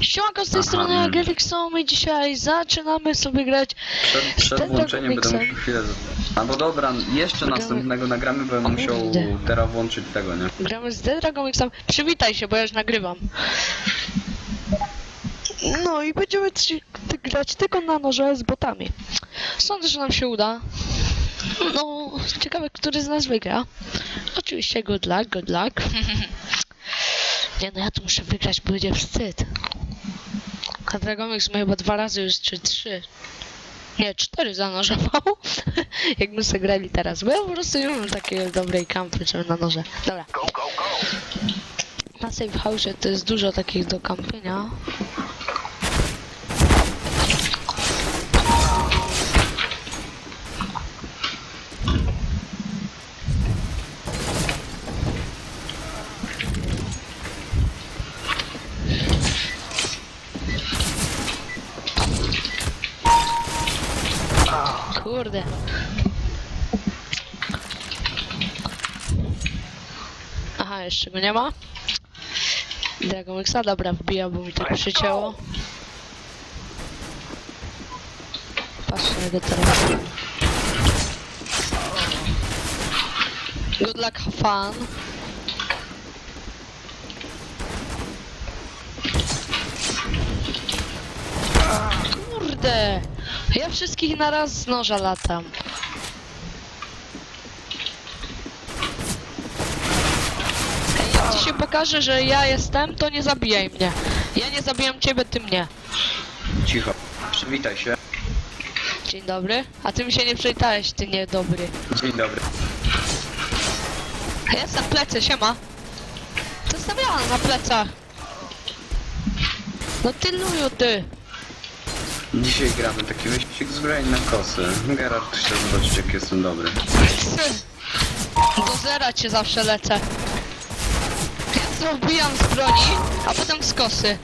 Siemanko, z tej Aha, strony mm. Agelixom i dzisiaj zaczynamy sobie grać Przed, przed włączeniem będę musiał chwilę... Albo dobra, jeszcze Gramy- następnego nagramy, bo O będę musiał kurde. teraz włączyć tego, nie? Gramy z The Dragon Mixem. Przywitaj się, bo ja już nagrywam. No i będziemy ci- ty- grać tylko na noże z botami. Sądzę, że nam się uda. No, ciekawe, który z nas wygra. Oczywiście good luck, good luck. Nie no, ja tu muszę wygrać, bo będzie wstyd. A Dragomix ma chyba dwa razy już, czy trzy. Nie, cztery zanurzował. Jak my sobie grali teraz. Bo ja po prostu nie mam takiej dobrej kampy, czy na noże. Dobra. Na safe house to jest dużo takich do kampienia. Kurde. Jeszcze go nie ma. Dragomixa, dobra, wbija, bo mi tak przycięło. Patrzę na go teraz. Good luck, fun. Kurde! Ja wszystkich na raz z noża latam. Ej, Jak ci się pokaże, że ja jestem, to nie zabijaj mnie. Ja nie zabijam ciebie, ty mnie. Cicho. Przywitaj się. Dzień dobry. A ty mi się nie przywitałeś, ty niedobry. Dzień dobry. Ja Jestem plecy, siema. Zostawiałam na plecach. No ty luju, ty. Dzisiaj gramy taki wyścig zbrojeń na kosy. Gerard chce zobaczyć jak jestem dobry. Do zera cię zawsze lecę. Sobie wbijam z broni, a potem z kosy.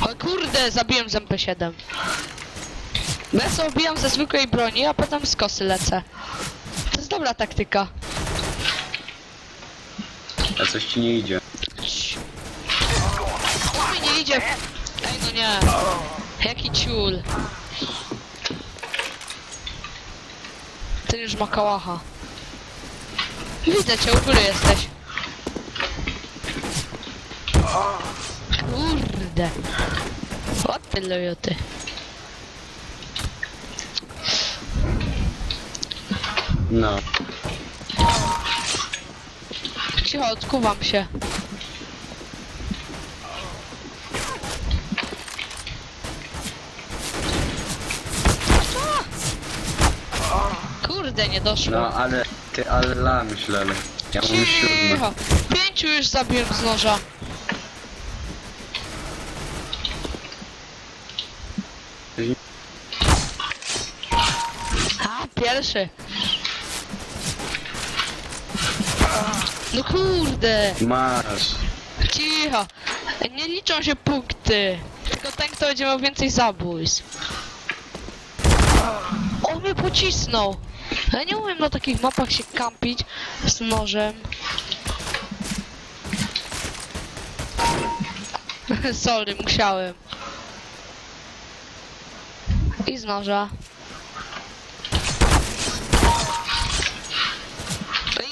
O kurde, zabiłem z MP7. Bo Ja sobie wbijam ze zwykłej broni, a potem z kosy lecę. To jest dobra taktyka. A coś ci nie idzie. Cii. Mi nie idzie. Ej, no nie. Jaki ciul. Ten już ma kałacha. Widzę cię, u góry jesteś. Kurde. O ty lojoty. No. Cicho, odkuwam się. Kurde, nie doszło. No ale... Ty ale la myślę, ale... Ja mam siódmy. Cicho. Pięciu już zabiłem z noża. A, pierwszy. No kurde. Masz. Cicho! Nie liczą się punkty. Tylko ten, kto będzie miał więcej zabójstw. On mnie pocisnął. Ja nie umiem na takich mapach się kampić z nożem. Sorry, musiałem. I z noża.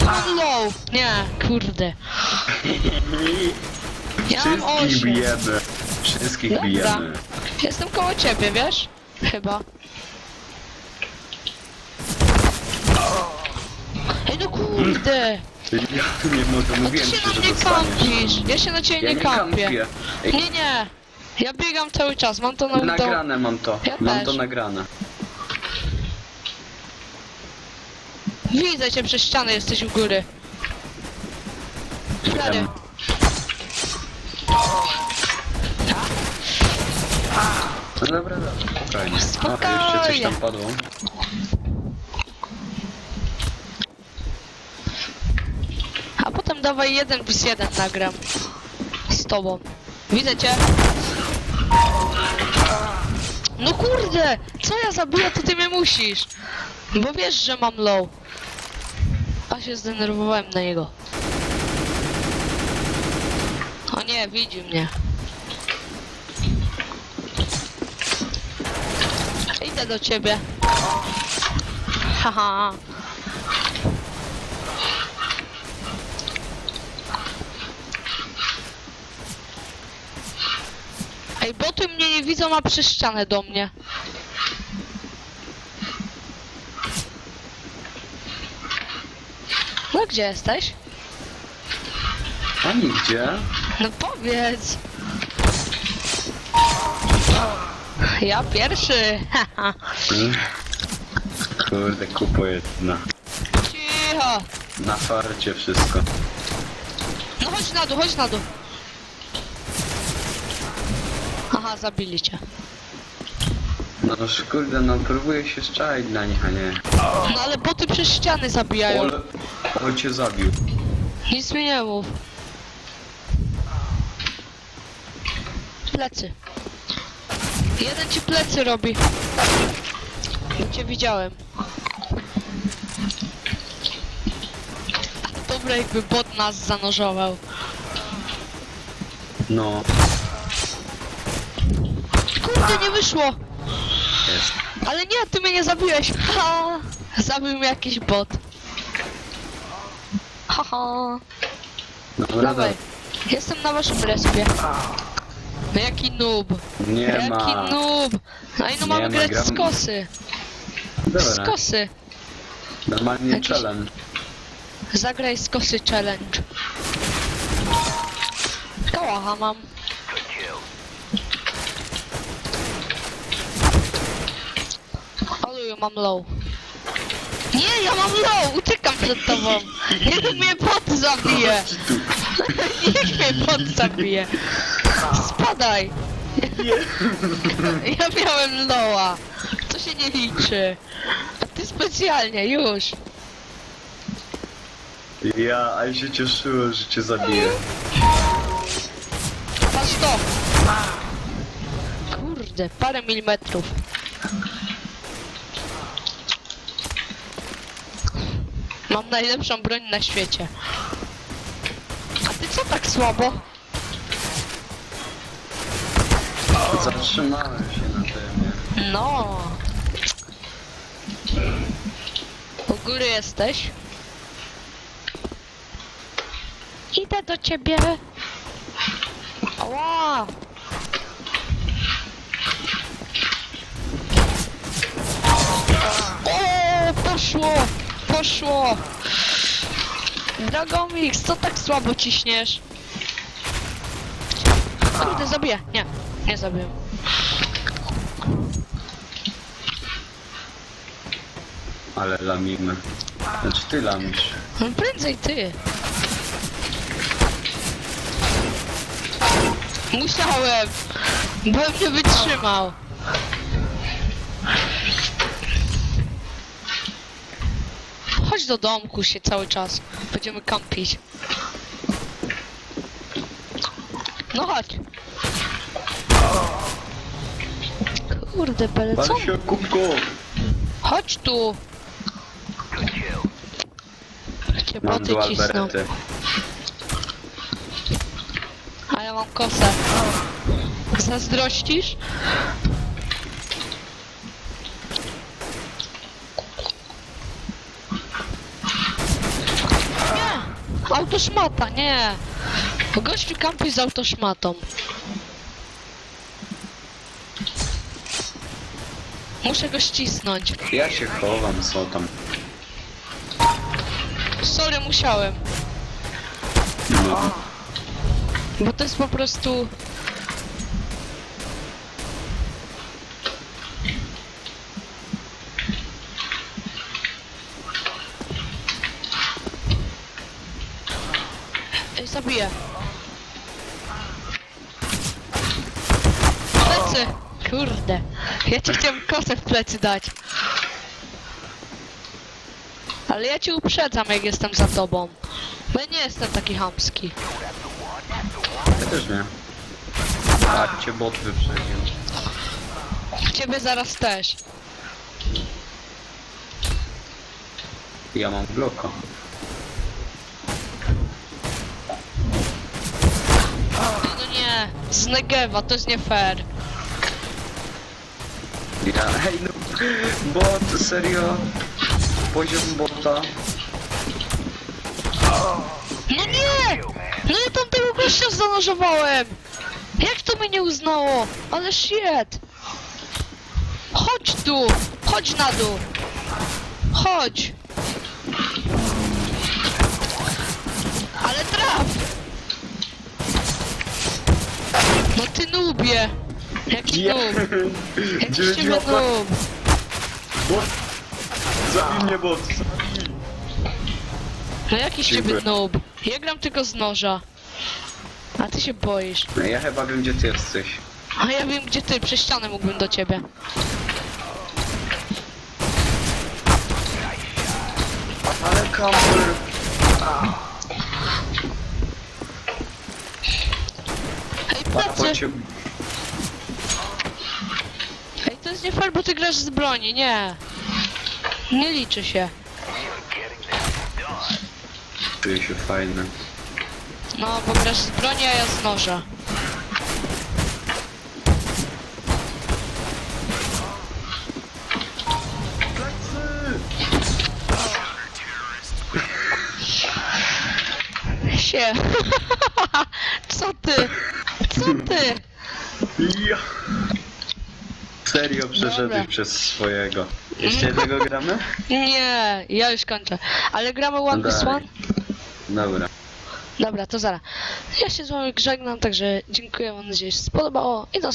Mam low. Nie, kurde. Ja mam Wszystkich 8. bijemy. Wszystkich Dobra. bijemy. Jestem koło ciebie, wiesz? Chyba. Ej no kurde! Ja nie mogę, No ty mówiłem się ci, na że mnie dostaniesz. kampisz! Ja się na ciebie Ja nie kampię. kampię. Ej, Nie, nie! Ja biegam cały czas, mam to na do... Nagrane mam to. Ja mam też. to nagrane. Widzę cię przez ścianę, jesteś u góry. Stary. Wiem. No dobra, dobra, spokojnie. Spokojnie. A, jeszcze coś tam padło. A potem dawaj jeden plus jeden nagram. Z tobą. Widzę cię. No kurde! Co ja zabiję, to ty mnie musisz! Bo wiesz, że mam low. A się zdenerwowałem na niego. O nie, widzi mnie. Idę do ciebie. Haha. Widzą, a przez ścianę do mnie. No gdzie jesteś? A nigdzie. No powiedz. Ja pierwszy. Kurde, kupuję na, Cicho. na farcie wszystko. No chodź na dół, chodź na dół. Zabili cię. No już kurde, no próbuję się szczaić na nich, a nie. No ale boty przez ściany zabijają. Ole, ole cię zabił. Nic mi nie mów. Plecy. Jeden ci plecy robi. Bo cię widziałem. Dobra, jakby bot nas zanurzował. No, wyszło! jest. Ale nie, ty mnie nie zabiłeś. Ha! Zabił mnie jakiś bot. Haha. Dobra, Dawaj. da- Jestem na waszym respie. No jaki noob. nie Jaki ma. noob. No i no Nie mamy ma, grać z gram- kosy. Z Dobra, kosy. normalnie Jakiś- challenge. Zagraj z kosy challenge. Kałacha mam. Oluju, mam low. Nie, ja mam low! Uciekam przed tobą! Niech mnie bot zabije! Niech mnie bot zabije! Spadaj! Ja miałem loa! To się nie liczy! A ty specjalnie, już! Ja, a się cieszyłem, że cię zabiję. Patrz to! Kurde, parę milimetrów. Mam najlepszą broń na świecie. A ty co tak słabo? Zatrzymałem się na tym? No. U góry jesteś? Idę do ciebie. Ała! O, poszło! Poszło! Dragomix, co tak słabo ciśniesz? Kurde, zabiję. Nie, nie zabiję. Ale lamimy. Znaczy ty lamisz. No prędzej ty. Musiałem, bo bym nie wytrzymał. Chodź do domku się cały czas. Będziemy kampić. No chodź. Kurde, bele, co? Chodź tu. Cię Mam boty cisną. berety. A ja mam kosę. Zazdrościsz? Autoszmata, nie! Gościu kampi z autoszmatą. Muszę go ścisnąć. Ja się chowam, co tam. Sorry, musiałem. No. Bo to jest po prostu... Zabiję. Plecy! Kurde. Ja ci chciałem kosę w plecy dać. Ale ja cię uprzedzam, jak jestem za tobą. Bo ja nie jestem taki chamski. Ja też nie. A cię bot wyprzedził. Ciebie zaraz też. Ja mam bloka. Z Negewa, to jest nie fair. Ja, hej no, bot, serio? Poziom bota? No nie! No ja tam tego gościa zanożowałem! Jak to mnie nie uznało? Ale shit! Chodź tu! Chodź na dół! Chodź! Ale traf! No ty nubie! Jaki Ja, noob! Jaki z dziewięć ciebie łapek. noob! Bot! Zabij mnie bot, zabij! No jaki z ciebie Dziękuję. noob? Ja gram tylko z noża. A ty się boisz. No ja chyba wiem gdzie ty jesteś. A ja wiem gdzie ty, przez ścianę mógłbym do ciebie. Ale camper! Hej, Patrz, plecy! cię... Ej, to jest nie fair, bo ty grasz z broni, nie. Nie liczy się. Czuję się fajny. No, bo grasz z broni, a ja z noża. Sie. Co ty? Co ty? Ja. Serio przeszedłeś Dobra. przez swojego. Jeszcze jednego gramy? Nie, ja już kończę. Ale gramy one Dalej. one? Dobra. Dobra, to zaraz. Ja się z wami żegnam, także dziękuję, mam nadzieję, że się spodobało i do